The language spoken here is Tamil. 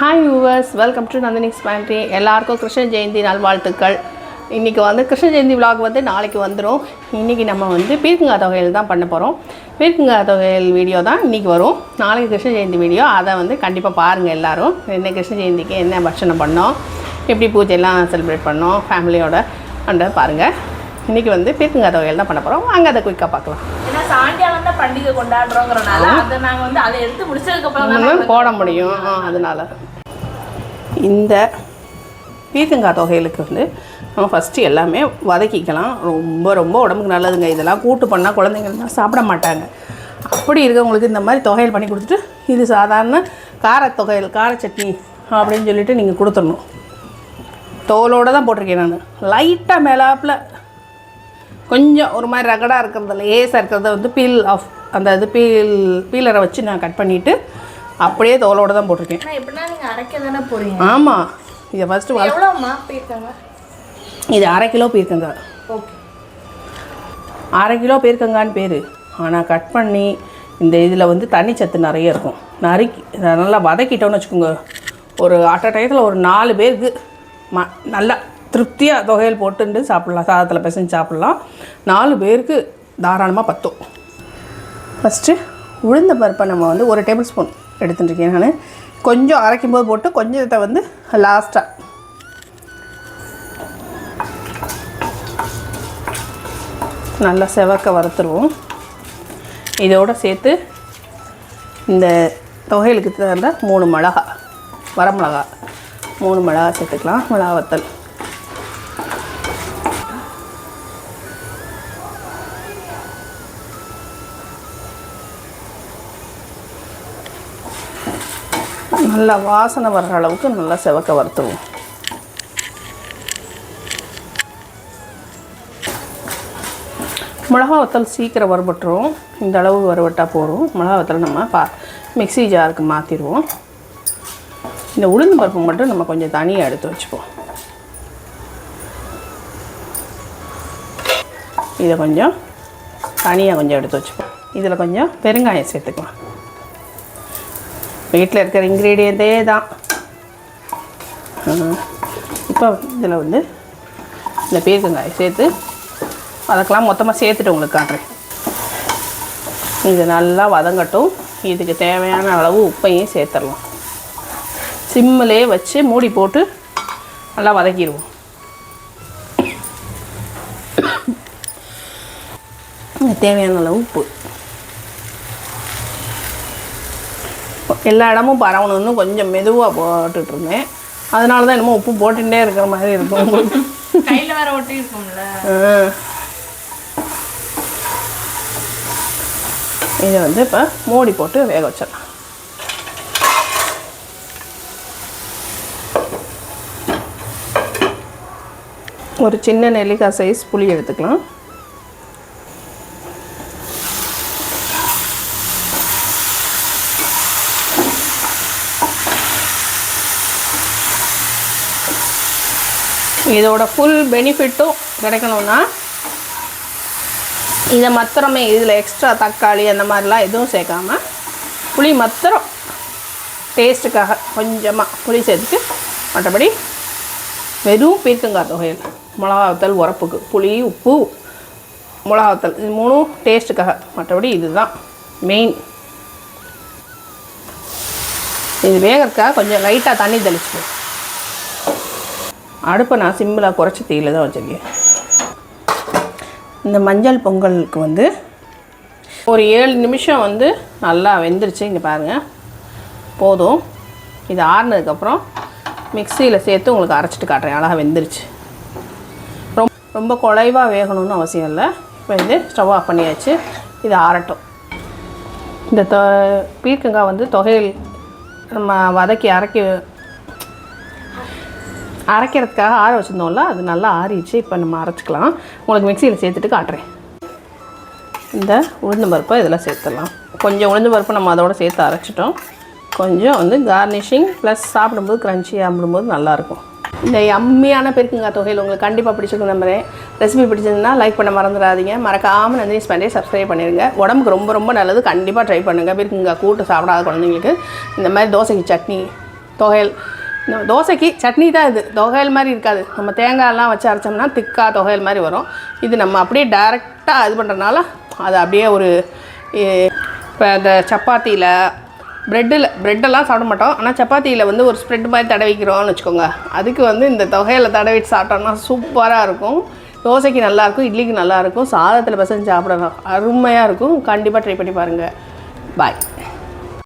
Hi viewers welcome to Nandini's pantry எல்லாருக்கும் கிருஷ்ண ஜெயந்தி நல்வாழ்த்துக்கள். இன்றைக்கி வந்து கிருஷ்ண ஜெயந்தி vlog வந்து நாளைக்கு வந்துடும் இன்றைக்கி நம்ம வந்து பீர்க்கங்காய் தொகையில் தான் பண்ண போகிறோம் பீர்க்கங்காய் தொகையில் வீடியோ தான் இன்றைக்கி வரும். நாளைக்கு கிருஷ்ண ஜெயந்தி வீடியோ அதை வந்து கண்டிப்பாக பாருங்கள் எல்லாரும். என்ன கிருஷ்ண ஜெயந்திக்கு என்ன பட்சணம் பண்ணோம். எப்படி பூஜையெல்லாம் செலிப்ரேட் பண்ணோம். ஃபேமிலியோட அந்த பாருங்கள் இன்றைக்கி வந்து பீர்க்கங்காய் தொகையில் தான் பண்ண போகிறோம் அங்கே அதை குயிக்காக பார்க்கலாம். ஏன்னா சாயங்காலம் தான் பண்டிகை கொண்டாடுறோங்கிறனால அதை நாங்க வந்து அதை எடுத்து முடிச்சதுக்கு அப்புறம் தான் நம்ம போட முடியும். அதனால. இந்த பீர்க்கங்காய் தொகைகளுக்கு வந்து நம்ம ஃபஸ்ட்டு எல்லாமே வதக்கிக்கலாம். ரொம்ப ரொம்ப உடம்புக்கு நல்லதுங்க. இதெல்லாம் கூட்டு பண்ணால் குழந்தைங்கள்லாம் சாப்பிட மாட்டாங்க. அப்படி இருக்கவங்களுக்கு இந்த மாதிரி தொகையல் பண்ணி கொடுத்துட்டு இது சாதாரண கார தொகையல் கார சட்னி அப்படின்னு சொல்லிட்டு நீங்கள் கொடுத்துடணும். தோலோடு தான் போட்டிருக்கேன் நான். லைட்டாக மேலாப்பில் கொஞ்சம் ஒரு மாதிரி ரகடாக இருக்கிறது லேசாக இருக்கிறத வந்து பீல் ஆஃப் அந்த இது பீல் பீலரை வச்சு நான் கட் பண்ணிவிட்டு அப்படியே தோலோடு தான் போட்டிருக்கேன். ஆமாம் இதை ஃபஸ்ட்டு இது அரை கிலோ பீர்க்கங்க ஓகே. அரை கிலோ பீர்க்கங்கான்னு பேர். ஆனால் கட் பண்ணி இந்த இதில் வந்து தண்ணி சத்து நிறைய இருக்கும். நறுக்கி நல்லா வதக்கிட்டோன்னு வச்சுக்கோங்க. ஒரு அட்ட டயத்தில் ஒரு நாலு பேருக்கு ம நல்லா திருப்தியாக தொகையல் போட்டுட்டு சாப்பிட்லாம். சாதத்தில் பிசைஞ்சு சாப்பிட்லாம். நாலு பேருக்கு தாராளமாக பத்தும். ஃபஸ்ட்டு உளுந்த பருப்பை நம்ம வந்து ஒரு டேபிள் ஸ்பூன் எடுத்துட்டுருக்கேன் நான். கொஞ்சம் அரைக்கும் போது போட்டு கொஞ்சத்தை வந்து லாஸ்ட்டாக நல்லா செவக்க வறுத்துருவோம். இதோட சேர்த்து இந்த தொகைகளுக்கு தகுந்த மூணு மிளகா வரமிளகா. மூணு மிளகா சேர்த்துக்கலாம் மிளகா வத்தல். நல்லா வாசனை வர்ற அளவுக்கு நல்லா செவக்க வறுத்துருவோம். மிளகா வத்தல் சீக்கிரம் வறுபட்டுரும். இந்த அளவு வறுபட்டால் போதும். மிளகா வத்தல் நம்ம பா மிக்ஸி ஜாருக்கு மாற்றிடுவோம் இந்த உளுந்து பருப்பு மட்டும் நம்ம கொஞ்சம் தனியாக எடுத்து வச்சுப்போம். இதை கொஞ்சம் தனியாக கொஞ்சம் எடுத்து வச்சுப்போம். இதில் கொஞ்சம் பெருங்காயம் சேர்த்துக்கலாம். வீட்டில் இருக்கிற இன்க்ரீடியண்ட்டே தான் இப்போ இதில் வந்து இந்த பீர்க்கங்காயை சேர்த்து அதற்கெல்லாம் மொத்தமாக சேர்த்துட்டு உங்களுக்கு காட்டுறேன். இது நல்லா வதங்கட்டும். இதுக்கு தேவையான அளவு உப்பையும் சேர்த்துடலாம். சிம்மிலே வச்சு மூடி போட்டு நல்லா வதக்கிடுவோம். தேவையான அளவு உப்பு. எல்லா இடமும் பரவணும்னு கொஞ்சம் மெதுவாக போட்டுட்டு இருந்தேன் அதனால தான் என்னமோ உப்பு போட்டுட்டே இருக்கிற மாதிரி இருக்கும். உங்களுக்கு கையில வேற ஒட்டி இருக்கும்ல. இதை வந்து இப்போ மூடி போட்டு வேக வச்சிடலாம். ஒரு சின்ன நெல்லிக்காய் சைஸ் புளி எடுத்துக்கலாம். இதோட ஃபுல் பெனிஃபிட்டும் கிடைக்கணும்னா இதை மாத்திரமே இதில் எக்ஸ்ட்ரா தக்காளி அந்த மாதிரிலாம் எதுவும் சேர்க்காம புளி மாத்திரம் டேஸ்ட்டுக்காக கொஞ்சமாக புளி சேர்த்துட்டு மற்றபடி வெறும் பீர்க்கங்காய் தொகையில் மிளகாத்தல் உரப்புக்கு புளி உப்பு மிளகாத்தல் இது மூணும் டேஸ்ட்டுக்காக மற்றபடி இதுதான் மெயின் இது வேகிறதுக்காக கொஞ்சம் லைட்டாக தண்ணி தெளிச்சுக்கணும் அடுப்பை நான் சிம்பிளாக குறைச்சி தீயில் தான் வச்சுருக்கேன். இந்த மஞ்சள் பொங்கலுக்கு வந்து ஒரு ஏழு நிமிஷம் வந்து நல்லா வெந்துருச்சு. இங்கே பாருங்கள் போதும். இது ஆறுனதுக்கப்புறம் மிக்சியில் சேர்த்து உங்களுக்கு அரைச்சிட்டு காட்டுறேன். அழகாக வெந்துருச்சு. ரொம்ப ரொம்ப குலைவாக வேகணும்னு அவசியம் இல்லை. இப்போ இது ஸ்டவ் ஆஃப் பண்ணியாச்சு. இது ஆறட்டும். இந்த தொ பீர்க்கங்காய் வந்து தொகையில் நம்ம வதக்கி அரைக்கி அரைக்கிறதுக்காக ஆற வச்சுருந்தோம்ல அது நல்லா ஆறிடுச்சு. இப்போ நம்ம அரைச்சிக்கலாம். உங்களுக்கு மிக்சியில் சேர்த்துட்டு காட்டுறேன். இந்த உளுந்து பருப்பை இதில் சேர்த்துடலாம். கொஞ்சம் உளுந்து பருப்பு நம்ம அதோட சேர்த்து அரைச்சிட்டோம். கொஞ்சம் வந்து கார்னிஷிங் ப்ளஸ் சாப்பிடும்போது க்ரன்ச்சியாக சாப்பிடும்போது நல்லாயிருக்கும் இந்த அம்மையான பெருக்குங்காய் தொகையில் உங்களுக்கு கண்டிப்பாக பிடிச்சிருக்கும் நம்புறேன். ரெசிபி பிடிச்சதுன்னா லைக் பண்ண மறந்துடாதீங்க. மறக்காமல் நந்தினி ஸ்பெண்டே சப்ஸ்கிரைப் பண்ணிடுங்க உடம்புக்கு ரொம்ப ரொம்ப நல்லது. கண்டிப்பாக ட்ரை பண்ணுங்கள் பெருக்குங்காய் கூட்டு சாப்பிடாத குழந்தைங்களுக்கு. இந்த மாதிரி தோசைக்கு சட்னி தொகையல் நம்ம தோசைக்கு சட்னி தான் இது. தொகையல் மாதிரி இருக்காது. நம்ம தேங்காயெல்லாம் வச்சு அரைச்சோம்னா திக்கா தொகையல் மாதிரி வரும். இது நம்ம அப்படியே டைரெக்டாக இது பண்ணுறதுனால அது அப்படியே ஒரு இப்போ இந்த சப்பாத்தியில் ப்ரெட்டில் ப்ரெட்டெல்லாம் சாப்பிட மாட்டோம். ஆனால் சப்பாத்தியில் வந்து ஒரு ஸ்ப்ரெட் மாதிரி தடவிக்கிறோம்னு வச்சுக்கோங்க. அதுக்கு வந்து இந்த தொகையில் தடவிட்டு சாப்பிட்டோம்னா சூப்பராக இருக்கும். தோசைக்கு நல்லாயிருக்கும் இட்லிக்கு நல்லாயிருக்கும் சாதத்தில் பசங்க சாப்பிடலாம் அருமையாக இருக்கும். கண்டிப்பாக ட்ரை பண்ணி பாருங்கள் பாய்